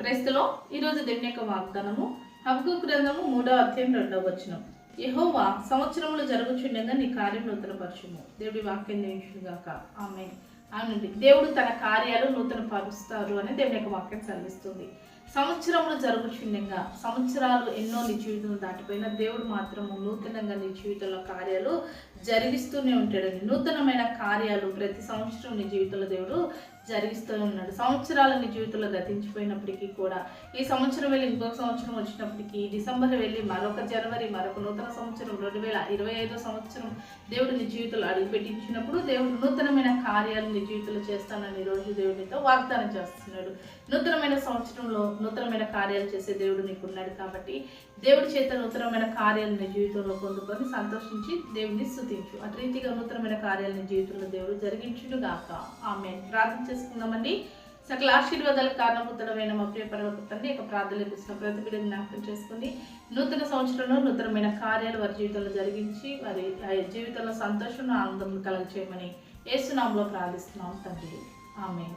క్రైస్తలో ఈరోజు దేవుని యొక్క వాగ్దానము. హక్కు గ్రంథము మూడో అధ్యాయం రెండవ వచనం. యహోవా సంవత్సరంలో జరుగుచుండగా నీ కార్యం నూతనపరచుము. దేవుడి వాక్యం దీవించుగాక ఆమె అవునండి. దేవుడు తన కార్యాలు నూతన పరుస్తారు అని దేవుని యొక్క వాక్యం చదివిస్తుంది సంవత్సరములు జరుగుచుండగా సంవత్సరాలు ఎన్నో నీ జీవితంలో దాటిపోయిన దేవుడు మాత్రము నూతనంగా నీ జీవితంలో కార్యాలు జరిగిస్తూనే ఉంటాడండి. నూతనమైన కార్యాలు ప్రతి సంవత్సరం నీ జీవితంలో దేవుడు జరిగిస్తూ ఉన్నాడు. సంవత్సరాలు నీ జీవితంలో గతించిపోయినప్పటికీ కూడా ఈ సంవత్సరం వెళ్ళి ఇంకొక సంవత్సరం వచ్చినప్పటికీ డిసెంబర్ వెళ్ళి మరొక జనవరి మరొక నూతన సంవత్సరం రెండు వేల ఇరవై ఐదో సంవత్సరం దేవుడు నీ జీవితంలో అడుగుపెట్టించినప్పుడు దేవుడు నూతనమైన కార్యాలు నీ జీవితంలో చేస్తానని రోజు దేవుడితో వాగ్దానం చేస్తున్నాడు. నూతనమైన సంవత్సరంలో నూతనమైన కార్యాలు చేసే దేవుడు నీకు ఉన్నాడు కాబట్టి దేవుడి చేత నూతనమైన కార్యాలు నీ జీవితంలో పొందుకొని సంతోషించి దేవుడిని స్థుతించు. అటు రీతిగా నూతనమైన కార్యాలు నీ జీవితంలో దేవుడు జరిగించుడుగాక ఆమె ప్రార్థన చేసుకుందామండి. సకల ఆశీర్వాదాలకు కారణభూతమైన మా ప్రియ పరలోక తండ్రి యొక్క ప్రార్థనలు ఇస్తున్న ప్రతి బిడ్డ జ్ఞాపకం చేసుకుని నూతన సంవత్సరంలో నూతనమైన కార్యాలు వారి జీవితంలో జరిగించి వారి ఆ జీవితంలో సంతోషం ఆనందం కలగచేయమని ఏసునామంలో ప్రార్థిస్తున్నాం తండ్రి. ఆమె